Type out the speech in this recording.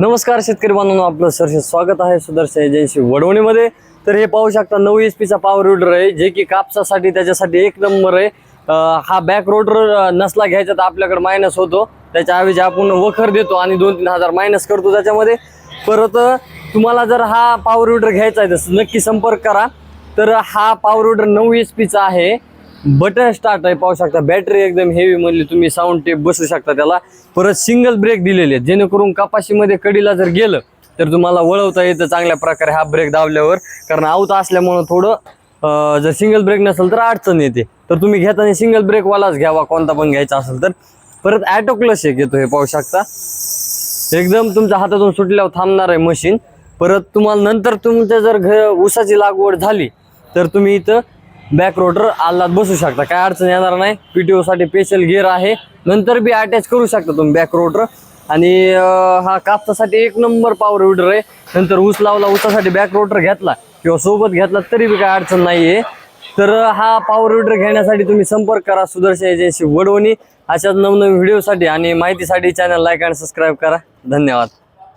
नमस्कार शेतकरी बांधवांनो आपलं सरसे स्वागत आहे. सुदर्शन एजन्सी वडवणीमध्ये. तर हे पाहू शकता नऊ एच पीचा पॉवर रोडर आहे जे की कापसासाठी त्याच्यासाठी एक नंबर आहे. हा बॅक रोडर नसला घ्यायचा तर आपल्याकडे मायनस होतो. त्याच्याऐवजी आपण वखर देतो आणि दोन तीन हजार मायनस करतो त्याच्यामध्ये. परत तुम्हाला जर हा पॉवर रोडर घ्यायचा आहे तर नक्की संपर्क करा. तर हा पॉवर रोडर नऊ एच पीचा आहे. बटन स्टार्ट आहे पाहू शकता. बॅटरी एकदम हेवी म्हणली तुम्ही साऊंड टेप बसू शकता त्याला. परत सिंगल ब्रेक दिलेले आहेत. जेणेकरून कपाशीमध्ये कडीला जर गेलं तर तुम्हाला वळवता येतं चांगल्या प्रकारे हा ब्रेक दाबल्यावर. कारण आऊत असल्यामुळं थोडं जर सिंगल ब्रेक नसेल तर अडचण येते. तर तुम्ही घेताना सिंगल ब्रेकवालाच घ्यावा कोणता पण घ्यायचा असेल तर. परत ॲटो क्लच एक येतो हे पाहू शकता. एकदम तुमच्या हातातून सुटल्यावर थांबणार आहे मशीन परत तुम्हाला नंतर तुमच्या जर घर ऊसाची लागवड झाली तर तुम्ही इथं बॅक रोटर आल्लात बसू शकता. काय अडचण येणार नाही. पीटीओ साठी स्पेशल गिअर आहे. नंतर बी अटॅच करू शकता तुम्ही बॅक रोटर आणि हा कापसासाठी एक नंबर पॉवर विडर आहे. नंतर ऊस लावला ऊसासाठी बॅक रोटर घेतला किंवा सोबत घेतला तरी बी काय अडचण नाही तर हा पॉवर विडर घेण्यासाठी तुम्ही संपर्क करा. सुदर्शन एजन्सी वडवणी. अशाच नवनवीन व्हिडिओसाठी आणि माहितीसाठी चॅनल लाईक आणि सबस्क्राईब करा. धन्यवाद.